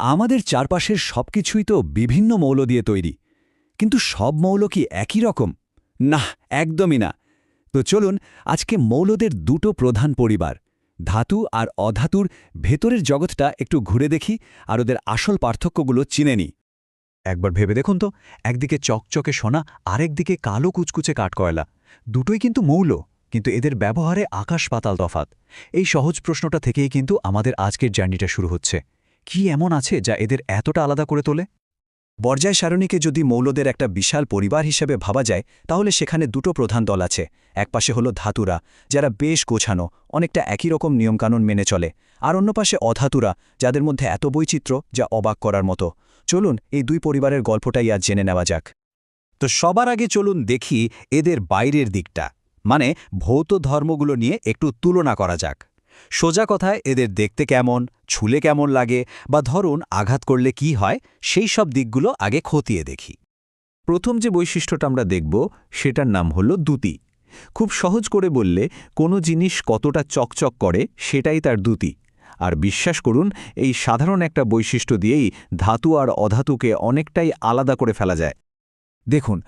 আমাদের চারপাশের সবকিছুই তো বিভিন্ন মৌল দিয়ে তৈরি। কিন্তু সব মৌল কি একই রকম? না একদমই না। তো চলুন, আজকে মৌলদের দুটো প্রধান পরিবার, ধাতু আর অধাতুর ভেতরের জগৎটা একটু ঘুরে দেখি আর ওদের আসল পার্থক্যগুলো চিনে নিই। একবার ভেবে দেখুন তো, একদিকে চকচকে সোনা, আরেকদিকে কালো কুচকুচে কাঠকয়লা। দুটোই কিন্তু মৌল, কিন্তু এদের ব্যবহারে আকাশ পাতাল তফাত এই সহজ প্রশ্নটা থেকেই কিন্তু আমাদের আজকের জার্নিটা শুরু হচ্ছে। কি এমন আছে যা এদের এতটা আলাদা করে তোলে? বর্জায় সারণীকে যদি মৌলদের একটা বিশাল পরিবার হিসেবে ভাবা যায়, তাহলে সেখানে দুটো প্রধান দল আছে। একপাশে হলো ধাতুরা, যারা বেশ গোছানো, অনেকটা একই রকম নিয়মকানুন মেনে চলে, আর অন্য পাশে অধাতুরা, যাদের মধ্যে এত বৈচিত্র্য যা অবাক করার মতো। চলুন, এই দুই পরিবারের গল্পটাই আজ জেনে নেওয়া যাক। তো সবার আগে চলুন দেখি এদের বাইরের দিকটা মানে ভৌত ধর্মগুলো নিয়ে একটু তুলনা করা যাক। সোজা কথায় এদের দেখতে কেমন, ছুলে কেমন লাগে বা ধরুন আঘাত করলে কি হয়, সেই সব দিকগুলো আগে খতিয়ে দেখি। প্রথম যে বৈশিষ্ট্যটা আমরা দেখব, সেটার নাম হল দ্যুতি খুব সহজ করে বললে, কোনো জিনিস কতটা চকচক করে, সেটাই তার দ্যুতি আর বিশ্বাস করুন, এই সাধারণ একটা বৈশিষ্ট্য দিয়েই ধাতু আর অধাতুকে অনেকটাই আলাদা করে ফেলা যায়। দেখুন,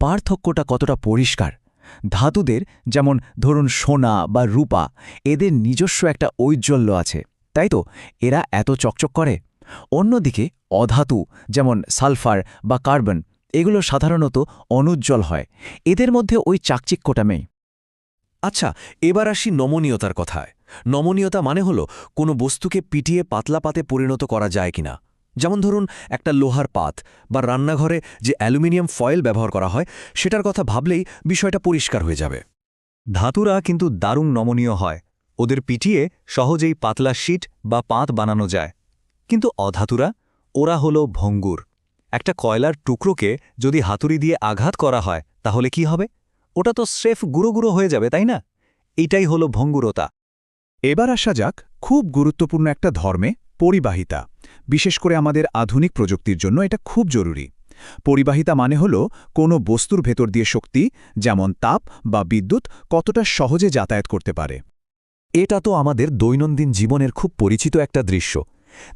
পার্থক্যটা কতটা পরিষ্কার। ধাতুদের, যেমন ধরুন সোনা বা রূপা, এদের নিজস্ব একটা ঔজ্জ্বল্য আছে। তাই তো? এরা এত চকচক করে। অন্যদিকে অধাতু, যেমন সালফার বা কার্বন, এগুলো সাধারণত অনুজ্জ্বল হয়। এদের মধ্যে ওই চাকচিক্যটা নেই। আচ্ছা এবার আসি নমনীয়তার কথায়। নমনীয়তা মানে হল কোনো বস্তুকে পিটিয়ে পাতলা পাতে পরিণত করা যায় কিনা। যেমন ধরুন একটা লোহার পাত বা রান্নাঘরে যে অ্যালুমিনিয়াম ফয়েল ব্যবহার করা হয়, সেটার কথা ভাবলেই বিষয়টা পরিষ্কার হয়ে যাবে। ধাতুরা কিন্তু দারুণ নমনীয় হয়। ওদের পিটিয়ে সহজেই পাতলা শিট বা পাত বানানো যায়। কিন্তু অধাতুরা, ওরা হলো ভঙ্গুর। একটা কয়লার টুকরোকে যদি হাতুড়ি দিয়ে আঘাত করা হয়, তাহলে কি হবে? ওটা তো স্রেফ গুঁড়ো গুঁড়ো হয়ে যাবে, তাই না? এটাই হলো ভঙ্গুরতা। এবার আসা যাক খুব গুরুত্বপূর্ণ একটা ধর্মে পরিবাহিতা, বিশেষ করে আমাদের আধুনিক প্রযুক্তির জন্য এটা খুব জরুরি। পরিবাহিতা মানে হল কোনো বস্তুর ভেতর দিয়ে শক্তি, যেমন তাপ বা বিদ্যুৎ, কতটা সহজে যাতায়াত করতে পারে। এটা তো আমাদের দৈনন্দিন জীবনের খুব পরিচিত একটা দৃশ্য।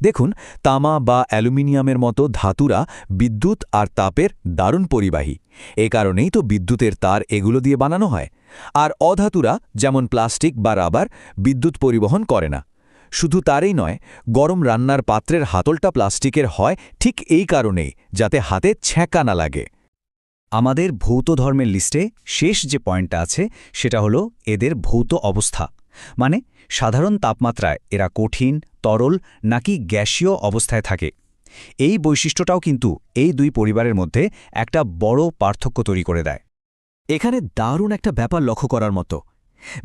দেখুন, তামা বা অ্যালুমিনিয়ামের মতো ধাতুরা বিদ্যুৎ আর তাপের দারুণ পরিবাহী। এ কারণেই তো বিদ্যুতের তার এগুলো দিয়ে বানানো হয়। আর অধাতুরা, যেমন প্লাস্টিক বা রাবার, বিদ্যুৎ পরিবহন করে না। শুধু তারই নয়, গরম রান্নার পাত্রের হাতলটা প্লাস্টিকের হয় ঠিক এই কারণেই, যাতে হাতে ছ্যাঁকা না লাগে। আমাদের ভৌত ধর্মের লিস্টে শেষ যে পয়েন্টটা আছে, সেটা হলো এদের ভৌত অবস্থা। মানে সাধারণ তাপমাত্রায় এরা কঠিন, তরল নাকি গ্যাসীয় অবস্থায় থাকে। এই বৈশিষ্ট্যটাও কিন্তু এই দুই পরিবারের মধ্যে একটা বড় পার্থক্য তৈরি করে দেয়। এখানে দারুণ একটা ব্যাপার লক্ষ্য করার মতো।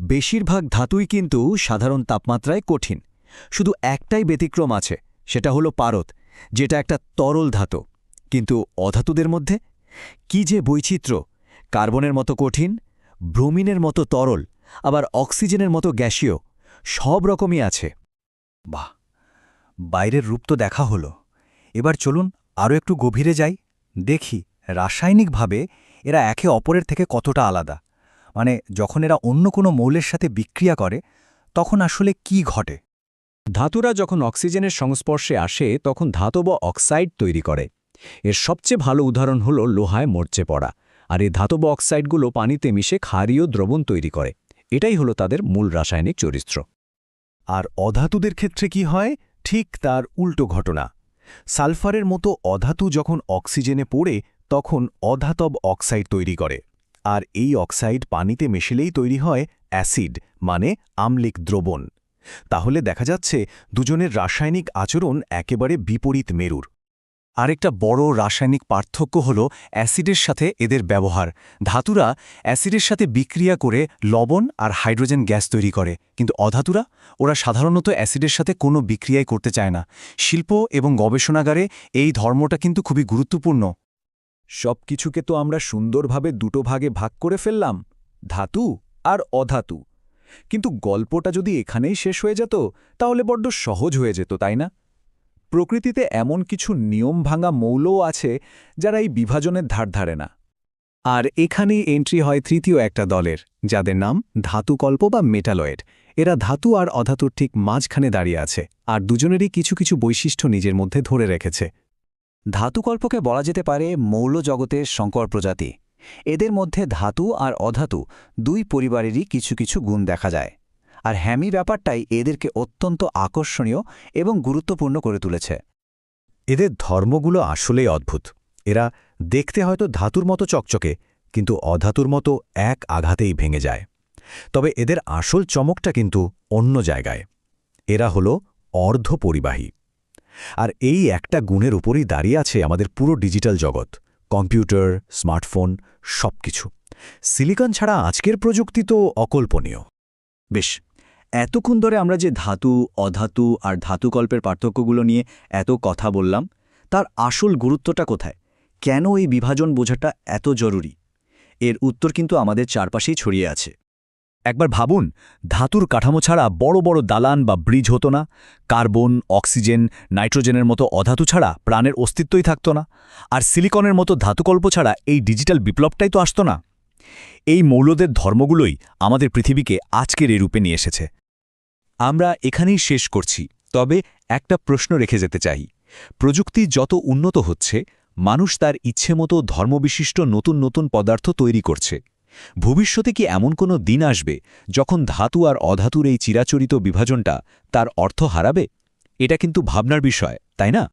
বেশিরভাগ ধাতুই কিন্তু সাধারণ তাপমাত্রায় কঠিন। শুধু একটাই ব্যতিক্রম আছে, সেটা হলো পারদ, যেটা একটা তরল ধাতু। কিন্তু অধাতুদের মধ্যে? কি যে বৈচিত্র্য! কার্বনের মতো কঠিন, ব্রোমিনের মতো তরল, আবার অক্সিজেনের মতো গ্যাসীয়, সব রকমই আছে। বাহ! বাইরের রূপ তো দেখা হলো। এবার চলুন আরও একটু গভীরে যাই, দেখি রাসায়নিকভাবে এরা একে অপরের থেকে কতটা আলাদা। মানে যখন এরা অন্য কোনো মৌলের সাথে বিক্রিয়া করে, তখন আসলে কি ঘটে? ধাতুরা যখন অক্সিজেনের সংস্পর্শে আসে, তখন ধাতব অক্সাইড তৈরি করে। এর সবচেয়ে ভালো উদাহরণ হল লোহায় মরচে পড়া। আর এই ধাতব অক্সাইডগুলো পানিতে মিশে ক্ষারীয় দ্রবণ তৈরি করে। এটাই হলো তাদের মূল রাসায়নিক চরিত্র। আর অধাতুদের ক্ষেত্রে কি হয়? ঠিক তার উল্টো ঘটনা। সালফারের মতো অধাতু যখন অক্সিজেনে পড়ে, তখন অধাতব অক্সাইড তৈরি করে। আর এই অক্সাইড পানিতে মেশেলেই তৈরি হয় অ্যাসিড মানে আম্লিক দ্রবণ। তাহলে দেখা যাচ্ছে দুজনের রাসায়নিক আচরণ একেবারে বিপরীত মেরুর। আরেকটা বড় রাসায়নিক পার্থক্য হল অ্যাসিডের সাথে এদের ব্যবহার। ধাতুরা অ্যাসিডের সাথে বিক্রিয়া করে লবণ আর হাইড্রোজেন গ্যাস তৈরি করে। কিন্তু অধাতুরা, ওরা সাধারণত অ্যাসিডের সাথে কোনো বিক্রিয়াই করতে চায় না। শিল্প এবং গবেষণাগারে এই ধর্মটা কিন্তু খুবই গুরুত্বপূর্ণ। সব কিছুকে তো আমরা সুন্দরভাবে দুটো ভাগে ভাগ করে ফেললাম, ধাতু আর অধাতু। কিন্তু গল্পটা যদি এখানেই শেষ হয়ে যেত, তাহলে বড্ড সহজ হয়ে যেত, তাই না? প্রকৃতিতে এমন কিছু নিয়ম ভাঙা মৌলও আছে যারা এই বিভাজনের ধার ধারে না। আর এখানেই এন্ট্রি হয় তৃতীয় একটা দলের, যাদের নাম ধাতুকল্প বা মেটালয়েড। এরা ধাতু আর অধাতুর ঠিক মাঝখানে দাঁড়িয়ে আছে, আর দুজনেরই কিছু কিছু বৈশিষ্ট্য নিজের মধ্যে ধরে রেখেছে। ধাতুকল্পকে বলা যেতে পারে মৌল জগতের শঙ্কর প্রজাতি। এদের মধ্যে ধাতু আর অধাতু দুই পরিবারেরই কিছু কিছু গুণ দেখা যায়। আর হ্যামি ব্যাপারটাই এদেরকে অত্যন্ত আকর্ষণীয় এবং গুরুত্বপূর্ণ করে তুলেছে। এদের ধর্মগুলো আসলেই অদ্ভুত। এরা দেখতে হয়তো ধাতুর মতো চকচকে, কিন্তু অধাতুর মতো এক আঘাতেই ভেঙে যায়। তবে এদের আসল চমকটা কিন্তু অন্য জায়গায়। এরা হল অর্ধপরিবাহী। আর এই একটা গুণের উপরই দাঁড়িয়ে আছে আমাদের পুরো ডিজিটাল জগৎ। কম্পিউটার, স্মার্টফোন সব কিছু সিলিকন ছাড়া আজকের প্রযুক্তি তো অকল্পনীয়। বেশ, এতক্ষণ ধরে আমরা যে ধাতু, অধাতু আর ধাতুকল্পের পার্থক্যগুলো নিয়ে এত কথা বললাম, তার আসল গুরুত্বটা কোথায়? কেন এই বিভাজন বোঝাটা এত জরুরি? এর উত্তর কিন্তু আমাদের চারপাশেই ছড়িয়ে আছে। একবার ভাবুন, ধাতুর কাঠামো ছাড়া বড় বড় দালান বা ব্রিজ হতো না। কার্বন, অক্সিজেন, নাইট্রোজেনের মতো অধাতু ছাড়া প্রাণের অস্তিত্বই থাকত না। আর সিলিকনের মতো ধাতুকল্প ছাড়া এই ডিজিটাল বিপ্লবটাই তো আসত না। এই মৌলদের ধর্মগুলোই আমাদের পৃথিবীকে আজকের এই রূপে নিয়ে এসেছে। আমরা এখানেই শেষ করছি, তবে একটা প্রশ্ন রেখে যেতে চাই। প্রযুক্তি যত উন্নত হচ্ছে, মানুষ তার ইচ্ছে মতো ধর্মবিশিষ্ট নতুন নতুন পদার্থ তৈরি করছে। ভবিষ্যতে কি এমন কোনো দিন আসবে যখন ধাতু আর অধাতুর এই চিরাচরিত বিভাজনটা তার অর্থ হারাবে? এটা কিন্তু ভাবনার বিষয়, তাই না?